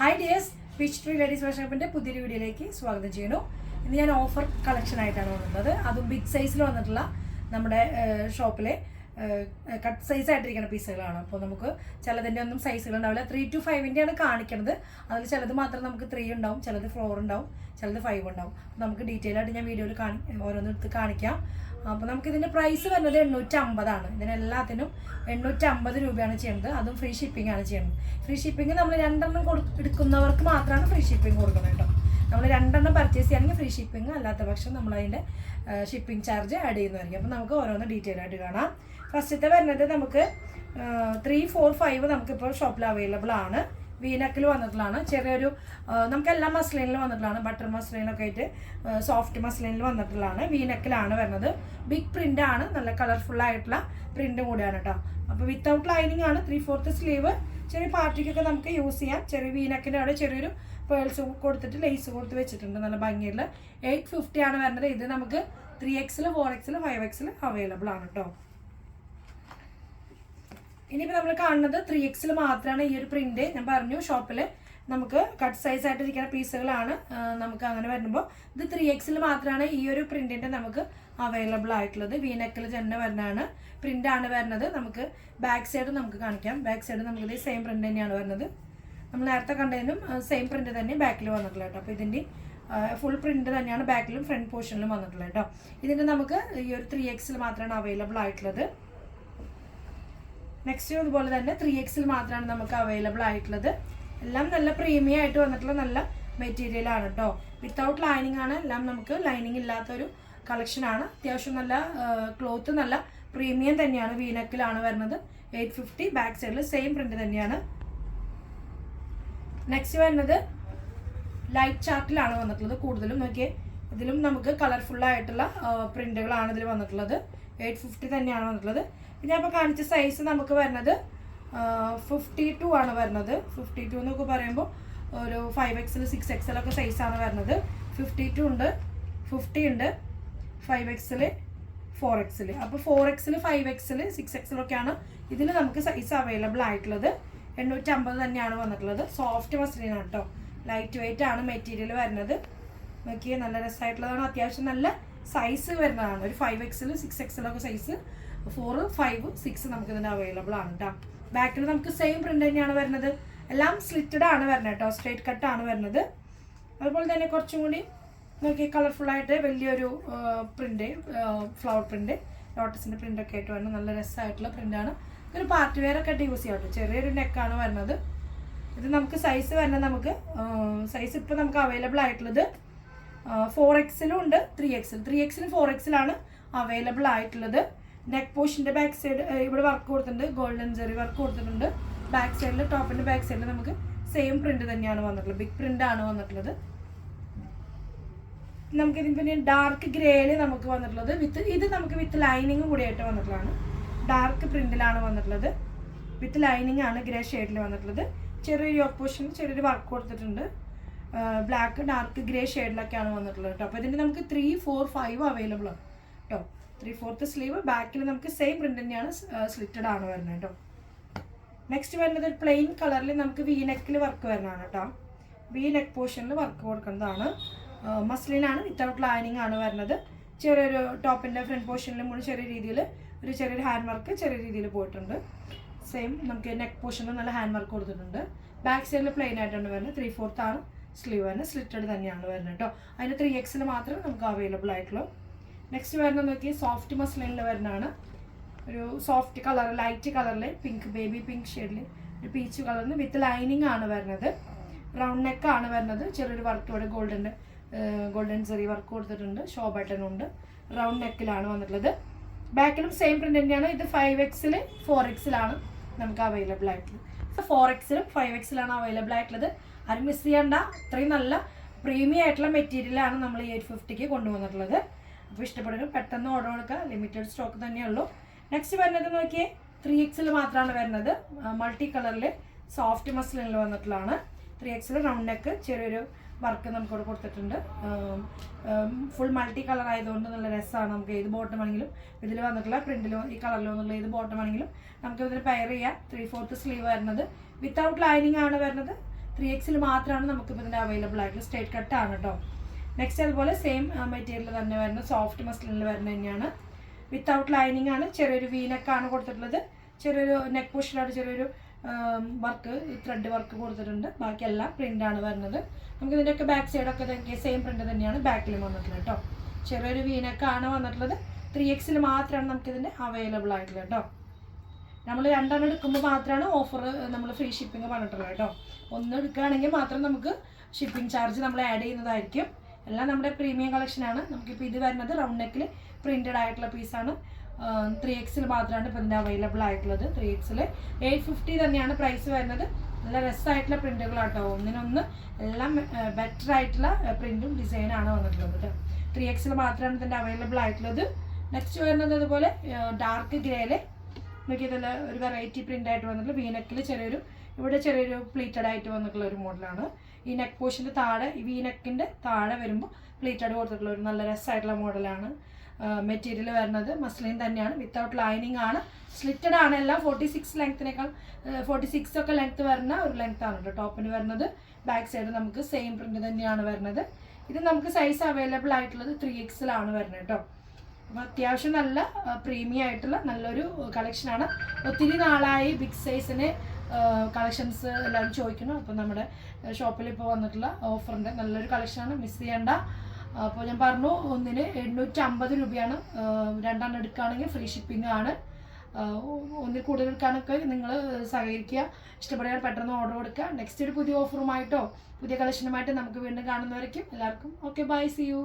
Hi dears peach tree ladies വർഷോപ്പിന്റെ പുതിയൊരു വീഡിയോയിലേക്ക് സ്വാഗതം ചെയ്യുന്നു. ഇന്ന് ഞാൻ ഓഫർ കളക്ഷൻ ആയിട്ടാണ് വന്നത്. അതും ബിഗ് സൈസിൽ വന്നിട്ടുള്ള നമ്മുടെ ഷോപ്പിലെ കട്ട് സൈസ് ആയിട്ടിരിക്കുന്ന പീസുകളാണ്. അപ്പോൾ നമുക്ക് ചിലതിന്റെ ഒന്നും സൈസുകൾ ഉണ്ടാവില്ല. ത്രീ ടു ഫൈവിന്റെയാണ് കാണിക്കുന്നത് അതിൽ ചിലത് മാത്രം നമുക്ക് ത്രീ ഉണ്ടാവും ചിലത് ഫോർ ഉണ്ടാവും ചിലത് ഫൈവ് ഉണ്ടാവും. നമുക്ക് ഡീറ്റെയിൽ ആയിട്ട് ഞാൻ വീഡിയോയിൽ കാണി ഓരോന്നെടുത്ത് കാണിക്കാം. അപ്പോൾ ഇതിന്റെ പ്രൈസ് വരുന്നത് എണ്ണൂറ്റി അമ്പതാണ് ഇതിനെല്ലാത്തിനും എണ്ണൂറ്റി അമ്പത് രൂപയാണ് ചെയ്യുന്നത്. അതും ഫ്രീ ഷിപ്പിംഗ് ആണ് ചെയ്യുന്നത്. ഫ്രീ ഷിപ്പിംഗ് നമ്മൾ രണ്ടെണ്ണം കൊടു എടുക്കുന്നവർക്ക് മാത്രമാണ് ഫ്രീ ഷിപ്പിംഗ് കൊടുക്കുന്നത് കേട്ടോ. നമ്മൾ രണ്ടെണ്ണം പർച്ചേസ് ചെയ്യുകയാണെങ്കിൽ ഫ്രീ ഷിപ്പിംഗ് അല്ലാത്ത പക്ഷം നമ്മൾ അതിന്റെ ഷിപ്പിംഗ് ചാർജ് ആഡ് ചെയ്യുന്നതായിരിക്കും. അപ്പോൾ നമുക്ക് ഓരോന്ന് ഡീറ്റെയിൽ ആയിട്ട് കാണാം. ഫസ്റ്റത്തെ വരുന്നത് നമുക്ക് ത്രീ ഫോർ ഫൈവ് നമുക്കിപ്പോൾ ഷോപ്പിൽ അവൈലബിൾ ആണ്. വീനക്കിൽ വന്നിട്ടുള്ളതാണ്. ചെറിയൊരു നമുക്ക് എല്ലാ മസ്ലിനിൽ വന്നിട്ടുള്ളതാണ്. ബട്ടർ മസ്ലിനൊക്കെ ആയിട്ട് സോഫ്റ്റ് മസ്ലിനിൽ വന്നിട്ടുള്ളതാണ്. വീനക്കിലാണ് വരുന്നത്. ബിഗ് പ്രിന്റ് ആണ്. നല്ല കളർഫുൾ ആയിട്ടുള്ള പ്രിന്റ് കൂടിയാണ് കേട്ടോ അപ്പോൾ വിത്തൗട്ട് ലൈനിങ് ആണ്. ത്രീ ഫോർത്ത് സ്ലീവ് ചെറിയ പാർട്ടിക്കൊക്കെ നമുക്ക് യൂസ് ചെയ്യാം. ചെറിയ വീനക്കിന്റെ അവിടെ ചെറിയൊരു പേൾസ് കൊടുത്തിട്ട് ലേസ് കൊടുത്ത് വെച്ചിട്ടുണ്ട്. നല്ല ഭംഗിയുള്ള. എയ്റ്റ് ഫിഫ്റ്റി ആണ് വരുന്നത്. ഇത് നമുക്ക് ത്രീ എക്സിൽ ഫോർ എക്സിൽ ഫൈവ് എക്സിൽ അവൈലബിൾ ആണ് കേട്ടോ ഇനിയിപ്പോൾ നമ്മൾ കാണുന്നത് ത്രീ എക്സിൽ മാത്രമാണ് ഈ ഒരു പ്രിന്റ് ഞാൻ പറഞ്ഞു ഷോപ്പിൽ നമുക്ക് കട്ട് സൈസ് ആയിട്ട് ഇരിക്കുന്ന പീസുകളാണ് നമുക്ക് അങ്ങനെ വരുമ്പോൾ ഇത് ത്രീ എക്സിൽ മാത്രമാണ് ഈ ഒരു പ്രിന്റിന്റെ നമുക്ക് അവൈലബിൾ ആയിട്ടുള്ളത്. വീനക്കിൽ തന്നെ വരുന്നതാണ് പ്രിന്റ് ആണ് വരുന്നത്. നമുക്ക് ബാക്ക് സൈഡ് നമുക്ക് കാണിക്കാം. ബാക്ക് സൈഡ് നമുക്ക് ഇത് സെയിം പ്രിന്റ് തന്നെയാണ് വരുന്നത്. നമ്മൾ നേരത്തെ കണ്ടതിനും സെയിം പ്രിന്റ് തന്നെ ബാക്കിൽ വന്നിട്ടുള്ള കേട്ടോ. അപ്പോൾ ഇതിന്റെ ഫുൾ പ്രിന്റ് തന്നെയാണ് ബാക്കിലും ഫ്രണ്ട് പോർഷനിലും വന്നിട്ടുള്ളത് കേട്ടോ. ഇതിന്റെ നമുക്ക് ഈ ഒരു ത്രീ എക്സിൽ മാത്രമാണ് അവൈലബിൾ ആയിട്ടുള്ളത്. നെക്സ്റ്റ് അതുപോലെ തന്നെ ത്രീ എക്സിൽ മാത്രമാണ് നമുക്ക് അവൈലബിൾ ആയിട്ടുള്ളത്. എല്ലാം നല്ല പ്രീമിയം ആയിട്ട് വന്നിട്ടുള്ള നല്ല മെറ്റീരിയൽ ആണ് കേട്ടോ വിത്തൗട്ട് ലൈനിങ് ആണ് എല്ലാം നമുക്ക് ലൈനിങ് ഇല്ലാത്തൊരു ആണ്. അത്യാവശ്യം നല്ല ക്ലോത്ത് നല്ല പ്രീമിയം തന്നെയാണ് വീനക്കിലാണ് വരുന്നത്. എയ്റ്റ് ഫിഫ്റ്റി ബാക്ക് സൈഡിൽ സെയിം പ്രിന്റ് തന്നെയാണ്. നെക്സ്റ്റ് വരുന്നത് ലൈറ്റ് ചാർട്ടിലാണ് വന്നിട്ടുള്ളത്. കൂടുതലും നോക്കിയേ ഇതിലും നമുക്ക് കളർഫുൾ ആയിട്ടുള്ള പ്രിന്റുകളാണ് ഇതിൽ വന്നിട്ടുള്ളത്. എയ്റ്റ് ഫിഫ്റ്റി തന്നെയാണ് വന്നിട്ടുള്ളത്. പിന്നെ അപ്പോൾ കാണിച്ച സൈസ് നമുക്ക് വരുന്നത് ഫിഫ്റ്റി ടു ആണ് വരുന്നത്. ഫിഫ്റ്റി ടു എന്നൊക്കെ പറയുമ്പോൾ ഒരു ഫൈവ് എക്സൽ സിക്സ് എക്സിലൊക്കെ സൈസാണ് വരുന്നത്. ഫിഫ്റ്റി ടു ഉണ്ട് ഫിഫ്റ്റി ഉണ്ട് ഫൈവ് എക്സിൽ ഫോർ എക്സിൽ അപ്പോൾ ഫോർ എക്സിൽ ഫൈവ് എക്സിൽ സിക്സ് എക്സിലൊക്കെയാണ് ഇതിൽ നമുക്ക് സൈസ് അവൈലബിൾ ആയിട്ടുള്ളത്. എണ്ണൂറ്റി അമ്പത് തന്നെയാണ് വന്നിട്ടുള്ളത്. സോഫ്റ്റ് മസ്ലിനാണ് കേട്ടോ ലൈറ്റ് വെയിറ്റ് ആണ് മെറ്റീരിയൽ വരുന്നത്. നോക്കിയേ നല്ല രസമായിട്ടുള്ളതാണ് അത്യാവശ്യം നല്ല സൈസ് വരുന്നതാണ്. ഒരു ഫൈവ് എക്സിൽ സിക്സ് എക്സിലൊക്കെ സൈസ് ഫോർ ഫൈവ് സിക്സ് നമുക്ക് ഇതിന്റെ അവൈലബിൾ ആണ് കേട്ടോ ബാക്കിൽ നമുക്ക് സെയിം പ്രിന്റ് തന്നെയാണ് വരുന്നത്. എല്ലാം സ്ലിറ്റഡ് ആണ് വരുന്നത് കേട്ടോ സ്ട്രേറ്റ് കട്ട് ആണ് വരുന്നത്. അതുപോലെ തന്നെ കുറച്ചും കൂടി നോക്കി കളർഫുൾ ആയിട്ട് വലിയൊരു പ്രിന്റ് ഫ്ലവർ പ്രിന്റ് ലോട്ടസിന്റെ പ്രിന്റ് ഒക്കെ ആയിട്ട് വരുന്നത്. നല്ല രസമായിട്ടുള്ള പ്രിന്റാണ് ഇതൊരു പാർട്ടി വെയർ ഒക്കെ ആയിട്ട് യൂസ് ചെയ്യാം കേട്ടോ ചെറിയൊരു നെക്കാണ് വരുന്നത്. ഇത് നമുക്ക് സൈസ് വരുന്നത് നമുക്ക് സൈസ് ഇപ്പോൾ നമുക്ക് അവൈലബിൾ ആയിട്ടുള്ളത് ഫോർ എക്സിലും ഉണ്ട് ത്രീ എക്സിൽ ത്രീ എക്സിലും ഫോർ എക്സിലാണ് അവൈലബിൾ ആയിട്ടുള്ളത്. നെക്ക് പോഷിന്റെ ബാക്ക് സൈഡ് ഇവിടെ വർക്ക് കൊടുത്തിട്ടുണ്ട്. ഗോൾഡൻ ജെറി വർക്ക് കൊടുത്തിട്ടുണ്ട്. ബാക്ക് സൈഡിൽ ടോപ്പിന്റെ ബാക്ക് സൈഡിൽ നമുക്ക് സെയിം പ്രിന്റ് തന്നെയാണ് വന്നിട്ടുള്ളത്. ബിഗ് പ്രിന്റ് ആണ് വന്നിട്ടുള്ളത്. നമുക്ക് ഇതിന് പിന്നെ ഡാർക്ക് ഗ്രേയിൽ നമുക്ക് വന്നിട്ടുള്ളത് വിത്ത് ഇത് നമുക്ക് വിത്ത് ലൈനിങ് കൂടിയായിട്ട് വന്നിട്ടുള്ളതാണ്. ഡാർക്ക് പ്രിന്റിലാണ് വന്നിട്ടുള്ളത്. വിത്ത് ലൈനിങ് ആണ് ഗ്രേ ഷെയ്ഡിൽ വന്നിട്ടുള്ളത്. ചെറിയൊരു ഓപ്പോഷൻ ചെറിയൊരു വർക്ക് കൊടുത്തിട്ടുണ്ട്. ബ്ലാക്ക് ഡാർക്ക് ഗ്രേ ഷെയ്ഡിലൊക്കെയാണ് വന്നിട്ടുള്ളത് കേട്ടോ അപ്പോൾ ഇതിന്റെ നമുക്ക് ത്രീ ഫോർ ഫൈവ് അവൈലബിൾ ആണ് കേട്ടോ ത്രീ ഫോർത്ത് സ്ലീവ് ബാക്കിൽ നമുക്ക് സെയിം പ്രിന്റ് തന്നെയാണ് സ്ലിറ്റഡ് ആണ് വരുന്നത് കേട്ടോ നെക്സ്റ്റ് വരുന്നത് ഒരു പ്ലെയിൻ കളറിൽ നമുക്ക് വി നെക്കിൽ വർക്ക് വരുന്നതാണ് കേട്ടോ വി നെക്ക് പോർഷനിൽ വർക്ക് കൊടുക്കുന്നതാണ്. മസ്ലിനാണ് വിത്തൗട്ട് ലൈനിങ് ആണ് വരുന്നത്. ചെറിയൊരു ടോപ്പിന്റെ ഫ്രണ്ട് പോർഷനിലും കൂടി ചെറിയ രീതിയിൽ ഒരു ചെറിയൊരു ഹാൻഡ് വർക്ക് ചെറിയ രീതിയിൽ പോയിട്ടുണ്ട്. സെയിം നമുക്ക് നെക്ക് പോർഷനിൽ നല്ല ഹാൻഡ് വർക്ക് കൊടുത്തിട്ടുണ്ട്. ബാക്ക് സൈഡിൽ പ്ലെയിൻ ആയിട്ടാണ് വരുന്നത്. ത്രീ ഫോർത്ത് ആണ്. സ്ലീവ് വരുന്നത് സ്ലിറ്റഡ് തന്നെയാണ് വരുന്നത് കേട്ടോ അതിന് ത്രീ എക്സിൽ മാത്രമേ നമുക്ക് അവൈലബിൾ ആയിട്ടുള്ളൂ നെക്സ്റ്റ് വരുന്നത് നോക്കി സോഫ്റ്റ് മസ്ലിനിൽ വരുന്നതാണ്. ഒരു സോഫ്റ്റ് കളർ ലൈറ്റ് കളറിൽ പിങ്ക് ബേബി പിങ്ക് ഷെയ്ഡിൽ ഒരു പീച്ച് കളറിൽ വിത്ത് ലൈനിങ് ആണ് വരുന്നത്. റൗണ്ട് നെക്ക് ആണ് വരുന്നത്. ചെറിയൊരു വർക്ക് ഇവിടെ ഗോൾഡൻ ഗോൾഡൻ ചെറിയ വർക്ക് കൊടുത്തിട്ടുണ്ട്. ഷോ ബട്ടൺ ഉണ്ട്. റൗണ്ട് നെക്കിലാണ് വന്നിട്ടുള്ളത്. ബാക്കിലും സെയിം പ്രിന്റ് തന്നെയാണ്. ഇത് ഫൈവ് എക്സിൽ ഫോർ എക്സിലാണ് നമുക്ക് അവൈലബിൾ ആയിട്ടുള്ളത്. ഫോർ എക്സിലും ഫൈവ് എക്സിലാണ് അവൈലബിൾ ആയിട്ടുള്ളത്. ആരും മിസ് ചെയ്യണ്ട. അത്രയും നല്ല പ്രീമിയം ആയിട്ടുള്ള മെറ്റീരിയലാണ് നമ്മൾ ഈ എയ്റ്റ് ഫിഫ്റ്റിക്ക് കൊണ്ടുവന്നിട്ടുള്ളത്. അപ്പോൾ ഇഷ്ടപ്പെടുക പെട്ടെന്ന് ഓർഡർ കൊടുക്കുക. ലിമിറ്റഡ് സ്റ്റോക്ക് തന്നെയുള്ളൂ നെക്സ്റ്റ് വരുന്നത് നോക്കിയേ ത്രീ എക്സിൽ മാത്രമാണ് വരുന്നത്. മൾട്ടി കളറിൽ സോഫ്റ്റ് മസ്ലിനിൽ വന്നിട്ടുള്ളതാണ്. ത്രീ എക്സിൽ റൗണ്ട് നെക്ക് ചെറിയൊരു വർക്ക് നമുക്കിവിടെ കൊടുത്തിട്ടുണ്ട്. ഫുൾ മൾട്ടി കളർ ആയതുകൊണ്ട് നല്ല രസമാണ് നമുക്ക് ഏത് ബോട്ടം ആണെങ്കിലും. ഇതിൽ വന്നിട്ടുള്ള പ്രിന്റിലോ ഈ കളറിലോ എന്നുള്ള ഏത് ബോട്ടം ആണെങ്കിലും നമുക്ക് ഇതിൽ പെയർ ചെയ്യാം. ത്രീ ഫോർത്ത് സ്ലീവ് വരുന്നത്. വിത്തൗട്ട് ലൈനിങ് ആണ് വരുന്നത്. ത്രീ എക്സിൽ മാത്രമാണ് നമുക്കിപ്പോൾ ഇതിന്റെ അവൈലബിൾ ആയിട്ടുള്ള സ്ട്രേറ്റ് ആണ് കേട്ടോ നെക്സ്റ്റ് അതുപോലെ സെയിം മെറ്റീരിയൽ തന്നെ വരുന്നത് സോഫ്റ്റ് മസ്ലിനിൽ വരുന്നത് തന്നെയാണ്. വിത്തൗട്ട് ലൈനിങ് ആണ് ചെറിയൊരു വീനക്കാണ് കൊടുത്തിട്ടുള്ളത്. ചെറിയൊരു നെക്ക് പോഷനിലാണ് ചെറിയൊരു വർക്ക് ത്രെഡ് വർക്ക് കൊടുത്തിട്ടുണ്ട്. ബാക്കിയെല്ലാം ആണ് വരുന്നത്. നമുക്ക് ഇതിന്റെയൊക്കെ ബാക്ക് സൈഡൊക്കെ സെയിം പ്രിന്റ് തന്നെയാണ് ബാക്കിലും വന്നിട്ടുള്ളത് കേട്ടോ. ചെറിയൊരു വീനക്കാണ് വന്നിട്ടുള്ളത്. ത്രീ എക്സിൽ മാത്രമാണ് നമുക്കിതിന്റെ അവൈലബിൾ ആയിട്ടുള്ളത് കേട്ടോ. നമ്മൾ രണ്ടെണ്ണം എടുക്കുമ്പോൾ മാത്രമാണ് ഓഫർ നമ്മൾ ഫ്രീ ഷിപ്പിംഗ് പറഞ്ഞിട്ടുള്ളത് കേട്ടോ. ഒന്ന് എടുക്കുകയാണെങ്കിൽ മാത്രം നമുക്ക് ഷിപ്പിംഗ് ചാർജ് നമ്മൾ ആഡ് ചെയ്യുന്നതായിരിക്കും. എല്ലാം നമ്മുടെ പ്രീമിയം കളക്ഷനാണ് നമുക്കിപ്പോൾ ഇത് വരുന്നത് റൗണ്ട് നെക്കിൽ പ്രിന്റഡ് ആയിട്ടുള്ള പീസാണ് ത്രീ എക്സിൽ മാത്രമാണ് ഇപ്പം ഇതിന്റെ അവൈലബിൾ ആയിട്ടുള്ളത്. ത്രീ എക്സിൽ എയ്റ്റ് ഫിഫ്റ്റി തന്നെയാണ് പ്രൈസ് വരുന്നത്. നല്ല രസമായിട്ടുള്ള പ്രിന്റുകളാട്ടോ ഒന്നിനൊന്ന് എല്ലാം ബെറ്റർ ആയിട്ടുള്ള പ്രിന്റും ഡിസൈനാണ് വന്നിട്ടുള്ളത് ത്രീ എക്സിൽ മാത്രമാണ് ഇതിന്റെ അവൈലബിൾ ആയിട്ടുള്ളത്. നെക്സ്റ്റ് വരുന്നത് അതുപോലെ ഡാർക്ക് ഗ്രേയിൽ നോക്കിയതല്ല ഒരു വെറൈറ്റി പ്രിന്റ് ആയിട്ട് വന്നിട്ടുള്ള വീനക്കിൽ ചെറിയൊരു ഇവിടെ ചെറിയൊരു പ്ലീറ്റഡ് ആയിട്ട് വന്നിട്ടുള്ള ഒരു മോഡലാണ് ഈ നെക്ക് പോഷന്റെ താഴെ ഈ വീനക്കിന്റെ താഴെ വരുമ്പോൾ പ്ലീറ്റഡ് കൊടുത്തിട്ടുള്ള ഒരു നല്ല രസമായിട്ടുള്ള മോഡലാണ് മെറ്റീരിയൽ വരുന്നത്. മസ്ലിൻ തന്നെയാണ്. വിത്തൗട്ട് ലൈനിങ് ആണ്. സ്ലിറ്റഡ് ആണ് എല്ലാം. ഫോർട്ടി സിക്സ് ലെങ്ത്തിനേക്കാൾ ഫോർട്ടി സിക്സ് ഒക്കെ ലെങ്ത്ത് വരുന്ന ഒരു ലെങ്ത് ആണ് കേട്ടോ ടോപ്പിന് വരുന്നത്. ബാക്ക് സൈഡ് നമുക്ക് സെയിം പ്രിന്റ് തന്നെയാണ് വരുന്നത്. ഇത് നമുക്ക് സൈസ് അവൈലബിൾ ആയിട്ടുള്ളത് ത്രീ എക്സിലാണ് വരുന്നത് കേട്ടോ അപ്പോൾ അത്യാവശ്യം നല്ല പ്രീമിയം ആയിട്ടുള്ള നല്ലൊരു കളക്ഷനാണ് ഒത്തിരി നാളായി ബിഗ് സൈസിന് കളക്ഷൻസ് എല്ലാവരും ചോദിക്കുന്നു. അപ്പോൾ നമ്മുടെ ഷോപ്പിൽ ഇപ്പോൾ വന്നിട്ടുള്ള ഓഫറിന്റെ നല്ലൊരു കളക്ഷനാണ് മിസ് ചെയ്യേണ്ട. അപ്പോൾ ഞാൻ പറഞ്ഞു ഒന്നിന് എണ്ണൂറ്റി അമ്പത് രൂപയാണ് രണ്ടെണ്ണം എടുക്കുകയാണെങ്കിൽ ഫ്രീ ഷിപ്പിംഗ് ആണ്. ഒന്നിൽ കൂടുതൽ എടുക്കാനൊക്കെ നിങ്ങൾ സഹകരിക്കുക. ഇഷ്ടപ്പെടുകയാൽ പെട്ടെന്ന് ഓർഡർ കൊടുക്കുക. നെക്സ്റ്റ് ഒരു പുതിയ ഓഫറുമായിട്ടോ പുതിയ കളക്ഷനുമായിട്ട് നമുക്ക് വീണ്ടും കാണുന്നവരേക്കും എല്ലാവർക്കും. Okay bye C U